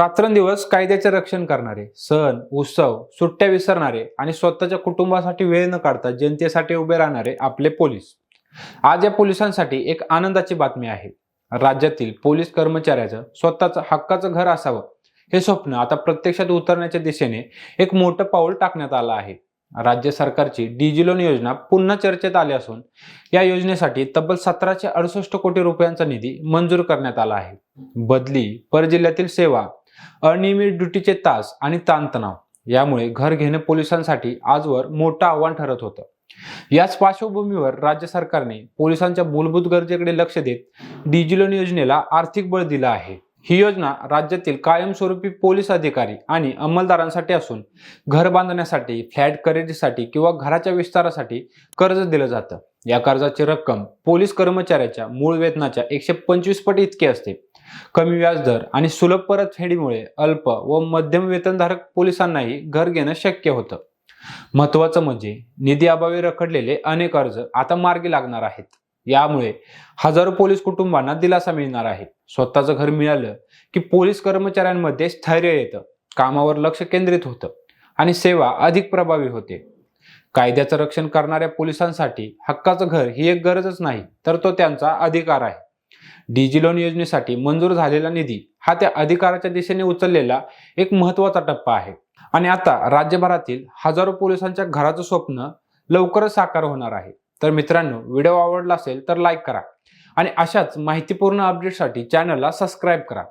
रात्रंदिवस कायद्याचे रक्षण करणारे सण उत्सव सुट्ट्या विसरणारे आणि स्वतःच्या कुटुंबासाठी वेळ न काढता जनतेसाठी उभे राहणारे आपले पोलीस. आज या पोलिसांसाठी एक आनंदाची बातमी आहे. राज्यातील पोलीस कर्मचाऱ्याचं स्वतःचं हक्काचं घर असावं हे स्वप्न आता प्रत्यक्षात उतरण्याच्या दिशेने एक मोठं पाऊल टाकण्यात आलं आहे. राज्य सरकारची डिजिलोन योजना पुन्हा चर्चेत आली असून या योजनेसाठी तब्बल सतराशे अडुसष्ट कोटी रुपयांचा निधी मंजूर करण्यात आला आहे. बदली परजिल्ह्यातील सेवा अनियमित ड्युटीचे तास आणि ताणतणाव यामुळे घर घेणे पोलिसांसाठी आजवर मोठं आव्हान ठरत होतं. याच पार्श्वभूमीवर राज्य सरकारने पोलिसांच्या मूलभूत गरजेकडे लक्ष देत डिजिलोन योजनेला आर्थिक बळ दिलं आहे. ही योजना राज्यातील कायमस्वरूपी पोलीस अधिकारी आणि अंमलदारांसाठी असून घर बांधण्यासाठी फ्लॅट खरेदीसाठी किंवा घराच्या विस्तारासाठी कर्ज दिलं जातं. या कर्जाची रक्कम पोलीस कर्मचाऱ्याच्या मूळ वेतनाच्या एकशे पंचवीस पट इतकी असते. कमी व्याजदर आणि सुलभ परतफेडीमुळे अल्प व मध्यम वेतनधारक पोलिसांनाही घर घेणं शक्य होतं. महत्वाचं म्हणजे निधी अभावी रखडलेले अनेक अर्ज आता मार्गी लागणार आहेत. यामुळे हजारो पोलीस कुटुंबांना दिलासा मिळणार आहे. स्वतःचं घर मिळालं की पोलीस कर्मचाऱ्यांमध्ये स्थैर्य येतं कामावर लक्ष केंद्रित होतं आणि सेवा अधिक प्रभावी होते. कायद्याचं रक्षण करणाऱ्या पोलिसांसाठी हक्काचं घर ही एक गरजच नाही तर तो त्यांचा अधिकार आहे. डिजिलोन योजनेसाठी मंजूर झालेला निधी हा त्या अधिकाराच्या दिशेने उचललेला एक महत्त्वाचा टप्पा आहे. आणि आता राज्यभरातील हजारो पोलिसांच्या घराचं स्वप्न लवकरच साकार होणार आहे. तर मित्रांनो व्हिडिओ आवडला असेल तर लाईक करा. आणि अशाच माहितीपूर्ण अपडेटसाठी चॅनलला सबस्क्राईब करा.